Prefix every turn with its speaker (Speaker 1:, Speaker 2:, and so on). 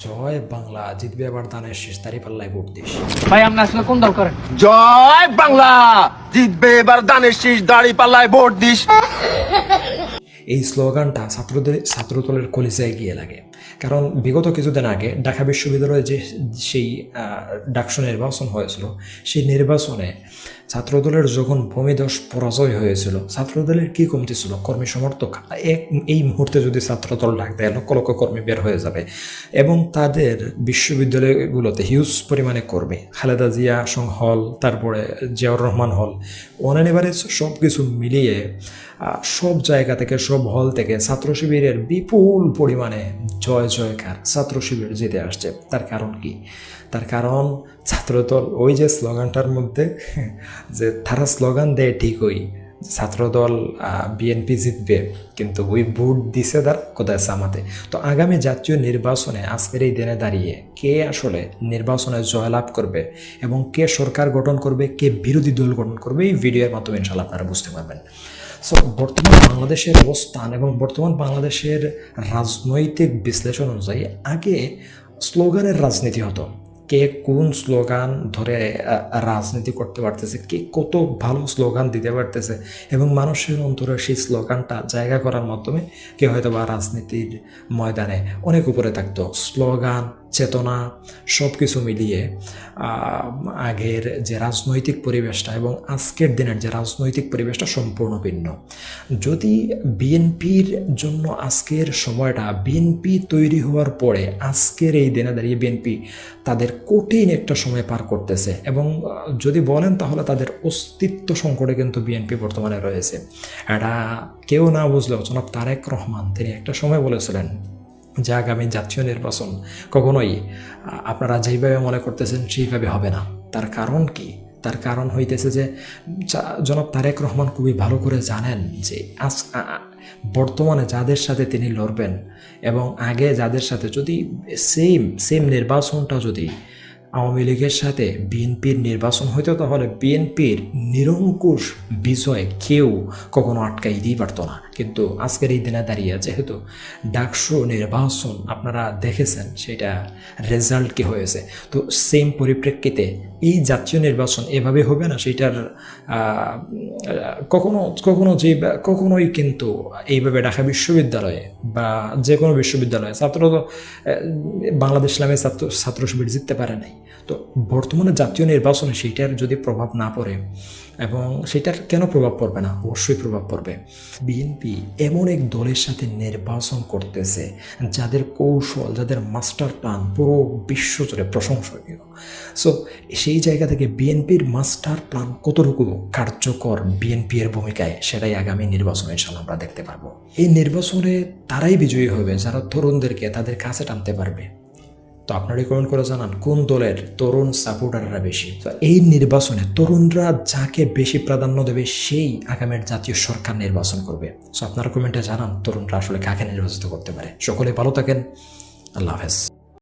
Speaker 1: জয় বাংলা জিতবে আবার দানের শেষ তারি পাল্লায় ভোট দিস
Speaker 2: ভাই আপনি আসলে কোন দল করেন?
Speaker 3: জয় বাংলা জিতবে এবার দানের শীষ দাড়ি পাল্লায় ভোট দিস
Speaker 1: এই স্লোগানটা ছাত্রদের ছাত্রদলের কলিজায় গিয়ে লাগে। কারণ বিগত কিছুদিন আগে ঢাকা বিশ্ববিদ্যালয়ে যে সেই আহ, ডাকসু নির্বাচন হয়েছিল সেই নির্বাচনে ছাত্রদলের যখন ভূমিদশ পরাজয় হয়েছিল, ছাত্রদলের কি কমতি ছিল? কর্মী সমর্থক। এক, এই মুহূর্তে যদি ছাত্রদল ডাক দেয়, লক্ষ লক্ষ কর্মী বের হয়ে যাবে। এবং তাদের বিশ্ববিদ্যালয়গুলোতে হিউজ পরিমাণে কর্মী। খালেদা জিয়া সং হল, তারপরে জিয়াউর রহমান হল। এবারে সব কিছু মিলিয়ে সব জায়গা থেকে, সব হল থেকে ছাত্র শিবিরের বিপুল পরিমাণে জয় জয়কার ছাত্র শিবির জিতে আসছে। তার কারণ কি? তার কারণ ছাত্রদল, ওই যে স্লোগানটার মধ্যে যে তারা স্লোগান দেয় ঠিকই, ছাত্রদল বিএনপি জিতবে, কিন্তু ওই ভোট দিছে তার কোথায় সামাতে। তো আগামী জাতীয় নির্বাচনে আজকের এই দিনে দাঁড়িয়ে কে আসলে নির্বাচনে জয়লাভ করবে এবং কে সরকার গঠন করবে, কে বিরোধী দল গঠন করবে, এই ভিডিওর মাধ্যমে ইনশাল্লাহ আপনারা বুঝতে পারবেন। সো বর্তমান বাংলাদেশের অবস্থান এবং বর্তমান বাংলাদেশের রাজনৈতিক বিশ্লেষণ অনুযায়ী আগে স্লোগানের রাজনীতি হতো। কে কোন স্লোগান ধরে রাজনীতি করতে পারতেছে, কে কত ভালো স্লোগান দিতে পারতেছে এবং মানুষের অন্তরে সেই স্লোগানটা জায়গা করার মাধ্যমে কে হয়তো বা রাজনীতির ময়দানে অনেক উপরে থাকতো। স্লোগান, চেতনা সব কিছু মিলিয়ে আগের যে রাজনৈতিক পরিবেশটা এবং আজকের দিনের যে রাজনৈতিক পরিবেশটা সম্পূর্ণ ভিন্ন। যদি বিএনপির জন্য আজকের সময়টা, বিএনপি তৈরি হওয়ার পরে আজকের এই দিনে দাঁড়িয়ে বিএনপি তাদের কঠিন একটা সময় পার করতেছে এবং যদি বলেন তাহলে তাদের অস্তিত্ব সংকটে কিন্তু বিএনপি বর্তমানে রয়েছে। এটা কেউ না বুঝলেও জনাব তারেক রহমান, তিনি একটা সময় বলেছিলেন যে আগামী জাতীয় নির্বাচন কখনোই আপনারা যেইভাবে মনে করতেছেন সেইভাবে হবে না। তার কারণ কি? তার কারণ হইতেছে যে জনাব তারেক রহমান খুবই ভালো করে জানেন যে আজ বর্তমানে যাদের সাথে তিনি লড়বেন এবং আগে যাদের সাথে যদি সেম সেম নির্বাচনটা যদি আওয়ামী লীগের সাথে বিএনপির নির্বাচন হইতো, তাহলে বিএনপির নিরঙ্কুশ বিজয় কেউ কখনো আটকাইতেই পারতো না। কিন্তু আজকের এই দিনে দাঁড়িয়ে যেহেতু ডাকসু নির্বাচন আপনারা দেখেছেন সেটা রেজাল্ট কি হয়েছে? তো সেম পরিপ্রেক্ষিতে এই জাতীয় নির্বাচন এভাবে হবে না সেটার কখনো কখনো যে কখনোই কিন্তু এইভাবে ঢাকা বিশ্ববিদ্যালয়ে বা যে কোনো বিশ্ববিদ্যালয়ে ছাত্র তো, বাংলাদেশ ইসলামের ছাত্র ছাত্র শিবির জিততে পারে নাই। তো বর্তমানে জাতীয় নির্বাচনে সেইটার যদি প্রভাব না পড়ে এবং সেটার কেন প্রভাব পড়বে না? অবশ্যই প্রভাব পড়বে। বিএনপি এমন এক দলের সাথে নির্বাচন করতেছে, যাদের কৌশল, যাদের মাস্টার প্ল্যান পুরো বিশ্ব জুড়ে প্রশংসনীয়। সো সেই জায়গা থেকে বিএনপির মাস্টার প্ল্যান কতটুকু কার্যকর বিএনপি এর ভূমিকায়, সেটাই আগামী নির্বাচনে ইনশাল্লাহ আমরা দেখতে পারব। এই নির্বাচনে তারাই বিজয়ী হবে, যারা তরুণদেরকে তাদের কাছে টানতে পারবে। তো আপনারা কমেন্ট করে জানান, কোন দলের তরুণ সাপোর্টাররা বেশি? তো এই নির্বাচনে তরুণরা যাকে বেশি প্রাধান্য দেবে, সেই আগামের জাতীয় সরকার নির্বাচন করবে। সো আপনারা কমেন্টে জানান তরুণরা আসলে কাকে নির্বাচিত করতে পারে। সকলে ভালো থাকেন, আল্লাহ হাফেজ।